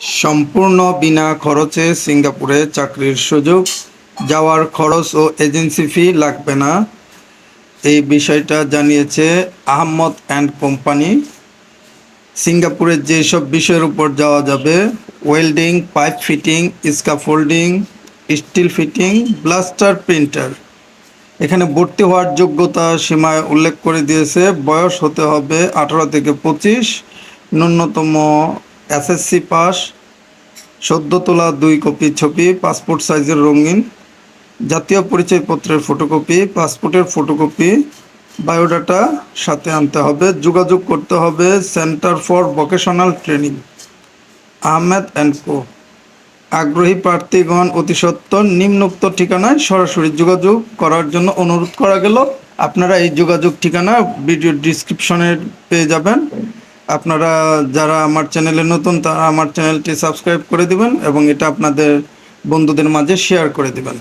সম্পূর্ণ বিনা খরচে সিঙ্গাপুরে চাকরির সুযোগ। যাওয়ার খরচ ও এজেন্সি ফি লাগবে না। এই বিষয়টা জানিয়েছে আহমদ অ্যান্ড কোম্পানি। সিঙ্গাপুরের যেসব বিষয়ের উপর যাওয়া যাবে, welding, pipe fitting scaffolding steel fitting, blaster printer. এখানে ভর্তি হওয়ার যোগ্যতা সীমায় উল্লেখ করে দিয়েছে। বয়স হতে হবে আঠারো থেকে পঁচিশ। ন্যূনতম এসএসসি পাস সদ্য তোলা দুই কপি ছবি, পাসপোর্ট সাইজের রঙিন, জাতীয় পরিচয়পত্রের ফটোকপি, পাসপোর্টের ফটোকপি, বায়োডাটা সাথে আনতে হবে, যোগাযোগ করতে হবে centre for vocational training. Ahmed and co. আগ্রহী প্রার্থীগণ, অতি সত্বর নিম্নোক্ত ঠিকানায় সরাসরি যোগাযোগ করার জন্য অনুরোধ করা গেল। আপনারা এই যোগাযোগ ঠিকানা ভিডিও ডিসক্রিপশনে পেয়ে যাবেন। আপনারা যারা আমার চ্যানেলে নতুন, তারা আমার চ্যানেলটি সাবস্ক্রাইব করে দিবেন এবং এটা আপনাদের বন্ধুদের মাঝে শেয়ার করে দিবেন।